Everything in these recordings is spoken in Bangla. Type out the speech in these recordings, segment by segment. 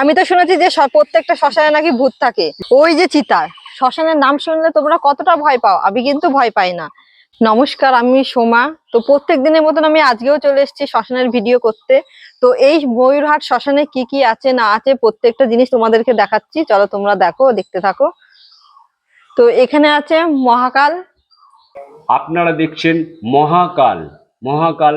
আমি তো শুনেছি যে প্রত্যেকটা শ্মশানে নাকি ভূত থাকে। ওই যে চিতার, শ্মশানের নাম শুনলে তোমরা কতটা ভয় পাও? আমি কিন্তু ভয় পাই না। নমস্কার, আমি সোমা। তো প্রত্যেক দিনের মতন আমি আজকেও চলে এসেছি শ্মশানের ভিডিও করতে। তো এই ময়ূরহাট শ্মশানে কি কি আছে, না আছে, প্রত্যেকটা জিনিস তোমাদেরকে দেখাচ্ছি। চলো তোমরা দেখো, দেখতে থাকো। তো এখানে আছে মহাকাল। আপনারা দেখছেন মহাকাল। মহাকাল,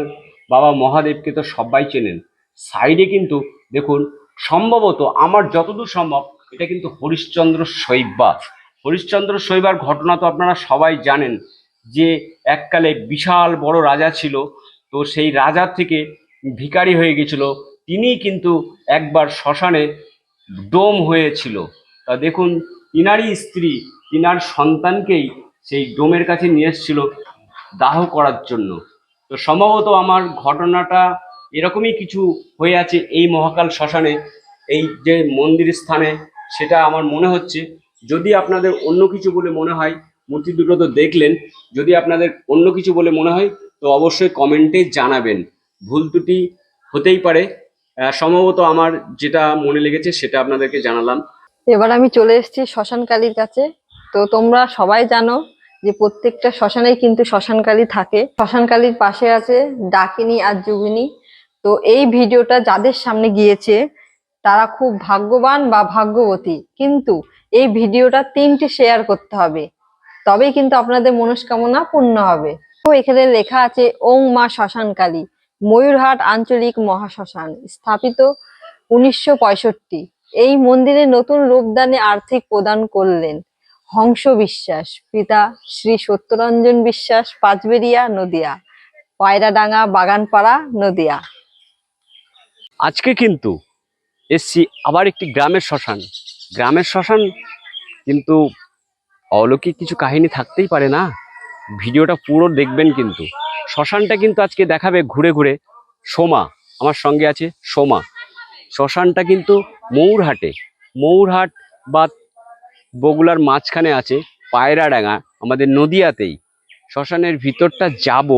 বাবা মহাদেবকে তো সবাই চেনেন। সাইডে কিন্তু দেখুন সম্ভবত আমার যতদূর সম্ভব, এটা কিন্তু হরিশ্চন্দ্র শৈবা হরিশ্চন্দ্র শৈবার ঘটনা তো আপনারা সবাই জানেন যে এককালে বিশাল বড় রাজা ছিল, তো সেই রাজার থেকে ভিকারি হয়ে গেছিল। তিনি কিন্তু একবার শ্মশানে ডোম হয়েছিল। তা দেখুন ইনারই স্ত্রী ইনার সন্তানকেই সেই ডোমের কাছে নিয়ে এসেছিল দাহ করার জন্য। তো সম্ভবত আমার ঘটনাটা এরকমই কিছু হয়ে আছে এই মহাকাল শ্মশানে, এই যে মন্দির স্থানে, সেটা আমার মনে হচ্ছে। যদি আপনাদের অন্য কিছু বলে মনে হয়, মূর্তি দুটো তো দেখলেন, যদি আপনাদের অন্য কিছু বলে মনে হয়, তো অবশ্যই কমেন্টে জানাবেন। ভুল ত্রুটি হতেই পারে। সম্ভবত আমার যেটা মনে লেগেছে, সেটা আপনাদেরকে জানালাম। এবার আমি চলে এসেছি শ্মশান কালীর কাছে। তো তোমরা সবাই জানো যে প্রত্যেকটা শ্মশানেই কিন্তু শ্মশান কালী থাকে। শ্মশান কালীর পাশে আছে ডাকিনী আর যোগিনী। তো এই ভিডিওটা যাদের সামনে গিয়েছে, তারা খুব ভাগ্যবান বা ভাগ্যবতী। কিন্তু এই ভিডিওটা তিনটি শেয়ার করতে হবে। তবেই কিন্তু আপনাদের মনস্কামনা পূর্ণ হবে। তো এখানে লেখা আছে, ওং মা শ্মশান কালী ময়ূরহাট আঞ্চলিক মহাশ্মশান, স্থাপিত উনিশশো পঁয়ষট্টি। এই মন্দিরে নতুন রূপদানে আর্থিক প্রদান করলেন। হংস বিশ্বাস, পিতা শ্রী সত্যরঞ্জন বিশ্বাস পাঁচবেরিয়া নদিয়া, পায়রাডাঙ্গা, বাগানপাড়া নদিয়া। আজকে কিন্তু এসছি আবার একটি গ্রামের শ্মশান। গ্রামের শ্মশান কিন্তু অলৌকিক কিছু কাহিনী থাকতেই পারে না। ভিডিওটা পুরো দেখবেন কিন্তু। শ্মশানটা কিন্তু আজকে দেখাবে ঘুরে ঘুরে সোমা, আমার সঙ্গে আছে সোমা। শ্মশানটা কিন্তু ময়ূরহাটে ময়ূরহাট বা বগুলার মাঝখানে আছে পায়রাডাঙ্গা আমাদের নদিয়াতেই। শ্মশানের ভিতরটা যাব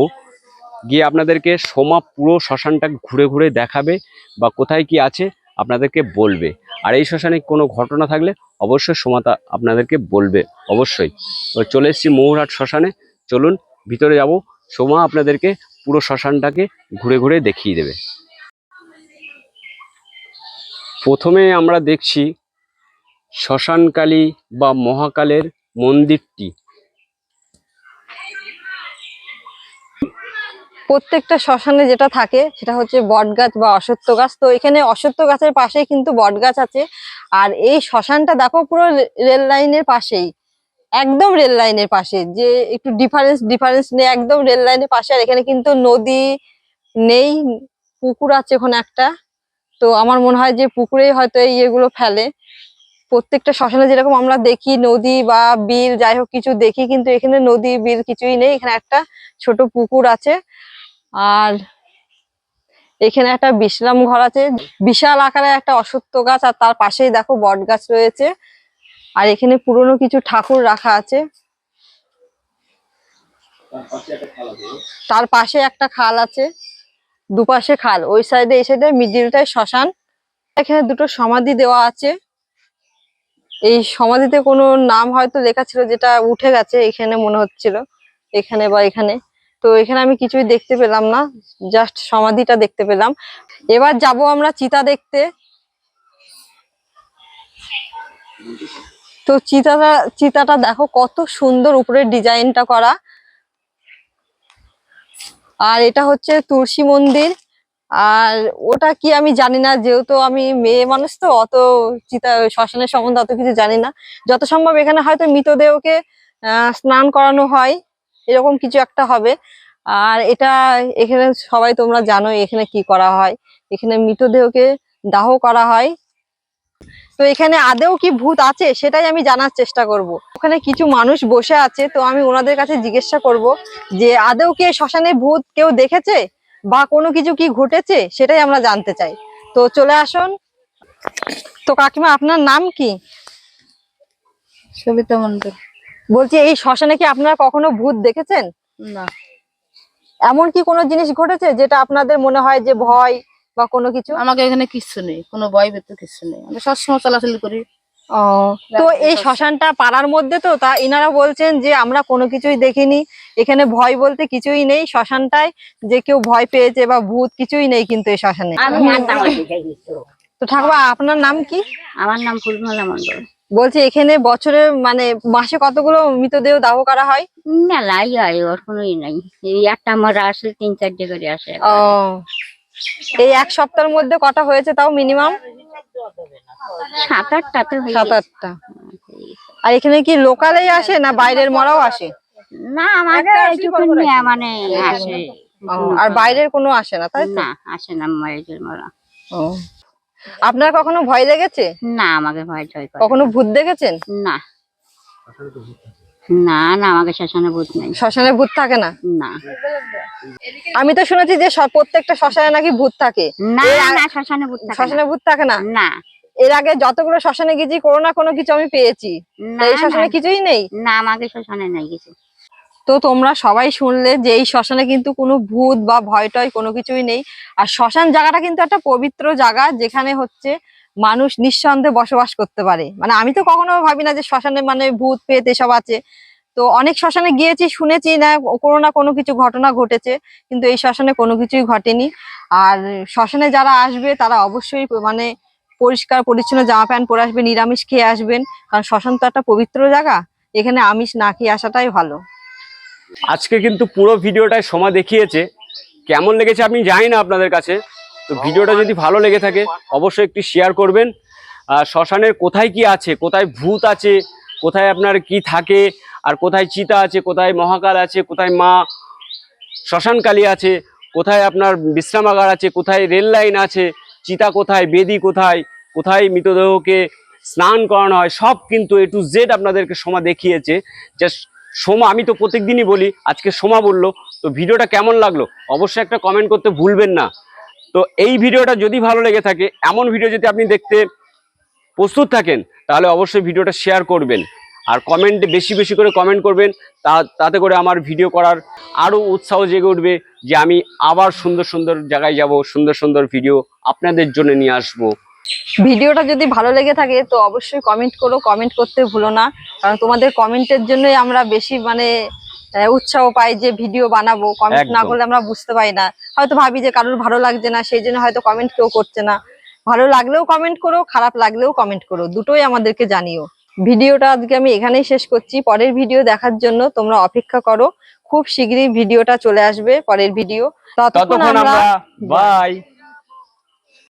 গিয়ে আপনাদেরকে সোমা পুরো শ্মশানটা ঘুরে ঘুরে দেখাবে বা কোথায় কি আছে আপনাদেরকে বলবে। আর এই শ্মশানে কোনো ঘটনা থাকলে অবশ্যই সোমাতা আপনাদেরকে বলবে, অবশ্যই। চলে এসেছি মৌরহাট শ্মশানে। চলুন, ভিতরে যাব। সোমা আপনাদেরকে পুরো শ্মশানটাকে ঘুরে ঘুরে দেখিয়ে দেবে। প্রথমে আমরা দেখছি শ্মশানকালী বা মহাকালের মন্দিরটি। প্রত্যেকটা শ্মশানে যেটা থাকে, সেটা হচ্ছে বট গাছ বা অশ্বত্থ গাছ। তো এখানে অশ্বত্থ গাছের পাশেই কিন্তু বট গাছ আছে। আর এই শ্মশানটা দেখো পুরো রেল লাইনের পাশেই। একদম রেল লাইনের পাশে। যে একটু ডিফারেন্স ডিফারেন্স নেই, একদম রেল লাইনের পাশে। আর এখানে কিন্তু নদী নেই, পুকুর আছে ওখানে একটা। তো আমার মনে হয় যে পুকুরেই হয়তো এই ইয়েগুলো ফেলে। প্রত্যেকটা শ্মশানে যেরকম আমরা দেখি নদী বা বিল, যাই হোক কিছু দেখি, কিন্তু এখানে নদী, বিল কিছুই নেই। এখানে একটা ছোট পুকুর আছে। আর এখানে একটা বিশ্রাম ঘর আছে। বিশাল আকারে একটা অশ্বত্থ গাছ আর তার পাশেই দেখো বট গাছ রয়েছে। আর এখানে পুরনো কিছু ঠাকুর রাখা আছে। তার পাশে একটা খাল আছে। দুপাশে খাল। ওই সাইডে, এই সাইডে, মিডিলটায় শ্মশান। এখানে দুটো সমাধি দেওয়া আছে। এই সমাধিতে কোনো নাম হয়তো লেখা ছিল যেটা উঠে গেছে, এখানে মনে হচ্ছিল। এখানে বা এখানে। তো এখানে আমি কিছুই দেখতে পেলাম না জাস্ট সমাধিটা দেখতে পেলাম। এবার যাব আমরা চিতা দেখতে। তো চিতাটা চিতাটা দেখো কত সুন্দর উপরের ডিজাইনটা করা। আর এটা হচ্ছে তুলসী মন্দির। আর ওটা কি আমি জানি না, যেহেতু আমি মেয়ে মানুষ তো, অত চিতা, শ্মশানের সম্বন্ধে অত কিছু জানি না। যত সম্ভব এখানে হয়তো মৃতদেহকে স্নান করানো হয়। এরকম কিছু একটা হবে। আর এটা এখানে সবাই তোমরা জানো এখানে কি করা হয়। এখানে মৃতদেহকে দাহ করা হয়। তো এখানে আদেও কি ভূত আছে সেটাই আমি জানার চেষ্টা করব। ওখানে কিছু মানুষ বসে আছে, তো আমি ওনাদের কাছে জিজ্ঞাসা করব যে, আদেও কি শ্মশানে ভূত কেউ দেখেছে? বা কোনো কিছু কি ঘটেছে? সেটাই আমরা জানতে চাই। তো চলে আসুন। তো কাকিমা, আপনার নাম কি? সবিতা মন্ডল বলছি এই শ্মশানে কি আপনারা কখনো ভূত দেখেছেন? না। এমন কি কোনো জিনিস ঘটেছে যেটা আপনাদের মনে হয় যে ভয় বা কোনো কিছু? আমাকে এখানে কিচ্ছু নেই কোনো ভয় ভীতি কিচ্ছু নেই। আমি সবসময় চলাচল করি। ও তো এই শ্মশানটা পাড়ার মধ্যে তো তা ইনারা বলছেন যে আমরা কোনো কিছুই দেখিনি। এখানে ভয় বলতে কিছুই নেই শ্মশানটায় যে কেউ ভয় পেয়েছে বা ভূত কিছুই নেই কিন্তু এই শ্মশানে। কিছু। তো। ঠাকুমা আপনার নাম কি? আমার নাম ফুলমালা মন্ডল বলছে এখানে বছরে মানে মাসে কতগুলো মৃতদেহ দাহ করা হয়? মেলাই হয় ওর কোনো ই নাই। এই একটা আমার আসলে তিন চারটে করে আসে। ও। এই এক সপ্তাহের মধ্যে কটা হয়েছে তাও মিনিমাম সাত আটটা তো সাত আটটা আর এখানে কি লোকালেই আসে না বাইরের মরাও আসে? না আমার তো এইটুকু মানে আসে। আর বাইরের কোনো আসে না তাই না আসে না মায়ের মরা। ও। আপনার কখনো ভয় লেগেছে? না আমাকে ভয় করে। কখনো ভূত দেখেছেন? না। না না আমাকে শ্মশানে ভূত নেই। শ্মশানে ভূত থাকে না? না। আমি তো শুনেছি যে প্রত্যেকটা শ্মশানে নাকি ভূত থাকে। না না শ্মশানে ভূত থাকে শ্মশানে ভূত থাকে না? না। না এর আগে যতগুলো শ্মশানে গেছি কোনো না কোনো কিছু আমি পেয়েছি। এই শ্মশানে কিছুই নেই? না আমাকে শ্মশানে নাই কিছু। তো তোমরা সবাই শুনলে যে এই শ্মশানে কিন্তু কোনো ভূত বা ভয় টয় কোনো কিছুই নেই। আর শ্মশান জায়গাটা কিন্তু একটা পবিত্র জায়গা যেখানে হচ্ছে মানুষ নিঃসন্দেহে বসবাস করতে পারে। মানে আমি তো কখনো ভাবি না যে শ্মশানে মানে ভূত পেত এসব আছে। তো অনেক শ্মশানে গিয়েছি, শুনেছি না, কোনো না কোনো কিছু ঘটনা ঘটেছে, কিন্তু এই শ্মশানে কোনো কিছুই ঘটেনি। আর শ্মশানে যারা আসবে, তারা অবশ্যই মানে পরিষ্কার, পরিচ্ছন্ন জামা প্যান্ট পরে আসবে, নিরামিষ খেয়ে আসবেন। কারণ শ্মশান তো একটা পবিত্র জায়গা, এখানে আমিষ না খেয়ে আসাটাই ভালো। আজকে কিন্তু পুরো ভিডিওটায় সময় দেখিয়েছে। কেমন লেগেছে আমি জানি না আপনাদের কাছে। তো ভিডিওটা যদি ভালো লেগে থাকে, অবশ্যই একটি শেয়ার করবেন। আর শ্মশানের কোথায় কি আছে, কোথায় ভূত আছে, কোথায় আপনার কি থাকে, আর কোথায় চিতা আছে, কোথায় মহাকাল আছে, কোথায় মা শ্মশানকালী আছে, কোথায় আপনার বিশ্রামাগার আছে, কোথায় রেল লাইন আছে, চিতা কোথায়, বেদি কোথায় কোথায় মৃতদেহকে স্নান করানো হয়, সব কিন্তু এ টু জেড আপনাদেরকে সময় দেখিয়েছে। জাস্ট সোমা, আমি তো প্রত্যেকদিনই বলি, আজকে সোমা বলল, তো ভিডিওটা কেমন লাগল অবশ্যই একটা কমেন্ট করতে ভুলবেন না। তো এই ভিডিওটা যদি ভালো লেগে থাকে, এমন ভিডিও যদি আপনি দেখতে প্রস্তুত থাকেন, তাহলে অবশ্যই ভিডিওটা শেয়ার করবেন। আর কমেন্টে বেশি বেশি করে কমেন্ট করবেন, তা, তাতে করে আমার ভিডিও করার আরও উৎসাহ জেগে উঠবে যে আমি আবার সুন্দর সুন্দর জায়গায় যাব, সুন্দর সুন্দর ভিডিও আপনাদের জন্য নিয়ে আসব। ভিডিওটা যদি ভালো লেগে থাকে তো অবশ্যই কমেন্ট করো। কমেন্ট করতে ভুলো না। কারণ তোমাদের কমেন্টের জন্যই আমরা বেশি মানে উৎসাহ পাই যে ভিডিও বানাবো। কমেন্ট না করলে আমরা বুঝতে পারি না। হয়তো ভাবি যে কারোর ভালো লাগছে না সেই জন্য হয়তো কমেন্ট কেউ করছে না। ভালো লাগলেও কমেন্ট করো খারাপ লাগলেও কমেন্ট করো। দুটোই আমাদেরকে জানিও। ভিডিওটা আজকে আমি এখানেই শেষ করছি। পরের ভিডিও দেখার জন্য তোমরা অপেক্ষা করো। খুব শীঘ্রই ভিডিওটা চলে আসবে পরের ভিডিও ততক্ষণ আমরা বাই